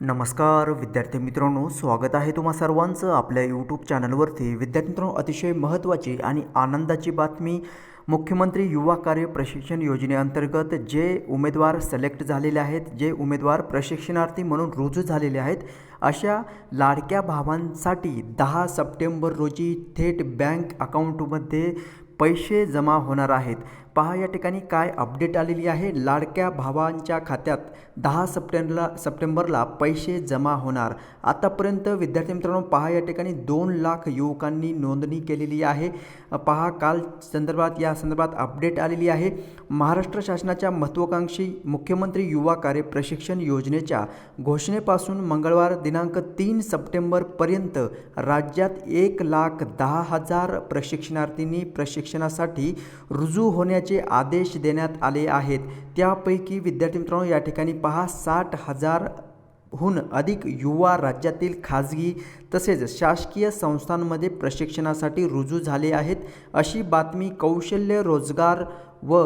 नमस्कार विद्यार्थी मित्रांनो स्वागत आहे तुम्हा सर्वांचं आपल्या यूट्यूब चॅनलवरती. विद्यार्थी मित्रांनो अतिशय महत्त्वाची आणि आनंदाची बातमी मुख्यमंत्री युवा कार्य प्रशिक्षण योजनेअंतर्गत जे उमेदवार सिलेक्ट झालेले आहेत जे उमेदवार प्रशिक्षणार्थी म्हणून रुजू झालेले आहेत अशा लाडक्या भावांसाठी दहा सप्टेंबर रोजी थेट बँक अकाउंटमध्ये पैसे जमा होणार आहेत. पहा या ठिकाणी काय अपडेट आलेली आहे. लाडक्या भावांच्या खात्यात दहा सप्टेंबरला सप्टेंबरला पैसे जमा होणार. आतापर्यंत विद्यार्थी मित्रांनो पहा या ठिकाणी दोन लाख युवकांनी नोंदणी केलेली आहे. पहा काल संदर्भात या संदर्भात अपडेट आलेली आहे. महाराष्ट्र शासनाच्या महत्त्वाकांक्षी मुख्यमंत्री युवा कार्य प्रशिक्षण योजनेच्या घोषणेपासून मंगळवार दिनांक तीन सप्टेंबरपर्यंत राज्यात एक लाख दहा हजार प्रशिक्षणार्थींनी प्रशिक्षणासाठी रुजू होण्या होण्याचे आदेश देण्यात आले आहेत. त्यापैकी विद्यार्थी मित्रांनो या ठिकाणी पहा साठ हजार हून अधिक युवा राज्यातील खाजगी तसेच शासकीय संस्थांमध्ये प्रशिक्षणासाठी रुजू झाले आहेत. अशी बातमी कौशल्य रोजगार व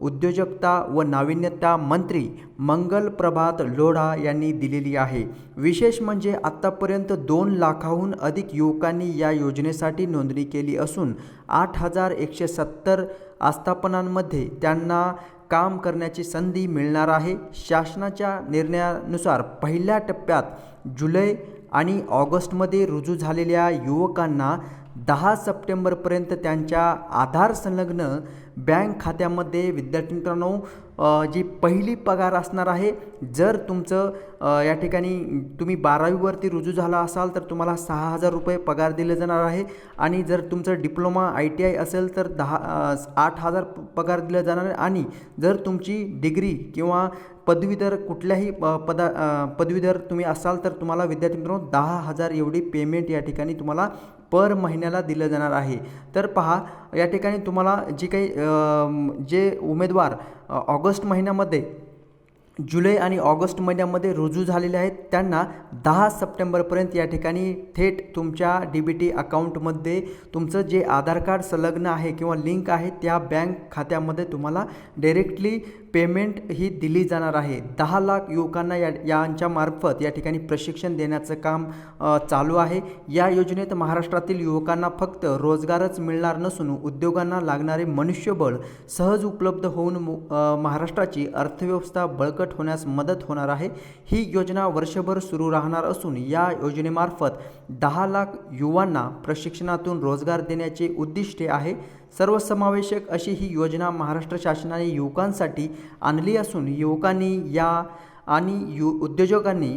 उद्योजकता व नाविन्यता मंत्री मंगल प्रभात लोढा यांनी दिलेली आहे. विशेष म्हणजे आत्तापर्यंत दोन लाखाहून अधिक युवकांनी या योजनेसाठी नोंदणी केली असून आठ हजार एकशे सत्तर आस्थापनांमध्ये त्यांना काम करण्याची संधी मिळणार आहे. शासनाच्या निर्णयानुसार पहिल्या टप्प्यात जुलै आणि ऑगस्टमध्ये रुजू झालेल्या युवकांना दहा सप्टेंबरपर्यंत त्यांच्या आधार संलग्न बँक खात्यामध्ये विद्यार्थी मित्रांनो जी पहिली पगार असणार आहे जर तुमचं या ठिकाणी तुम्ही बारावीवरती रुजू झाला असाल तर तुम्हाला सहा हजार रुपये पगार दिले जाणार आहे. आणि जर तुमचं डिप्लोमा आय टी आय असेल तर दहा आठ हजार पगार दिला जाणार आहे. आणि जर तुमची डिग्री किंवा पदवीधर कुठल्याही प- पदा पदवीधर तुम्ही असाल तर तुम्हाला विद्यार्थी मित्रांनो दहा हजार एवढी पेमेंट या ठिकाणी तुम्हाला पर महिन्याला दिलं जाणार आहे. तर पहा या ठिकाणी तुम्हाला जी काही जे उमेदवार ऑगस्ट महिन्यामध्ये जुलै आणि ऑगस्ट महिन्यामध्ये रुजू झालेले आहेत. त्यांना दहा सप्टेंबरपर्यंत या ठिकाणी थेट तुमच्या डी बी टी अकाउंटमध्ये तुमचं जे आधार कार्ड संलग्न आहे किंवा लिंक आहे त्या बँक खात्यामध्ये तुम्हाला डायरेक्टली पेमेंट ही दिली जाणार आहे. दहा लाख युवकांना या यांच्या मार्फत या ठिकाणी प्रशिक्षण देण्याचं काम चालू आहे. या योजनेत महाराष्ट्रातील युवकांना फक्त रोजगारच मिळणार नसून उद्योगांना लागणारे मनुष्यबळ सहज उपलब्ध होऊन मु- महाराष्ट्राची अर्थव्यवस्था बळकट होण्यास मदत होणार आहे. ही योजना वर्षभर सुरू राहणार असून या योजनेमार्फत दहा लाख युवांना प्रशिक्षणातून रोजगार देण्याचे उद्दिष्टे आहे. सर्वसमावेशक अशी ही योजना महाराष्ट्र शासनाने युवकांसाठी आणली असून युवकांनी या आणि यु उद्योजकांनी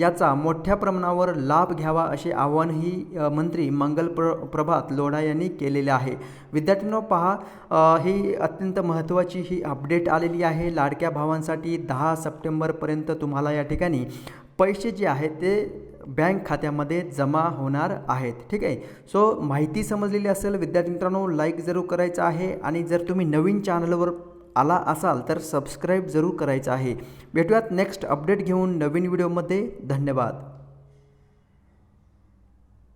याचा मोठ्या प्रमाणावर लाभ घ्यावा असे आवाहनही मंत्री मंगल प्र प्रभात लोढा यांनी केलेले आहे. विद्यार्थ्यांनो पहा ही अत्यंत महत्त्वाची ही अपडेट आलेली आहे. लाडक्या भावांसाठी दहा सप्टेंबरपर्यंत तुम्हाला या ठिकाणी पैसे जे आहेत ते बँक खात्यामध्ये जमा होणार आहेत. ठीक आहे? सो माहिती समजलेली असेल विद्यार्थी मित्रांनो लाईक जरूर करायचं आहे. आणि जर तुम्ही नवीन चॅनलवर आला असाल तर सबस्क्राईब जरूर करायचं आहे. भेटूयात नेक्स्ट अपडेट घेऊन नवीन व्हिडिओमध्ये धन्यवाद.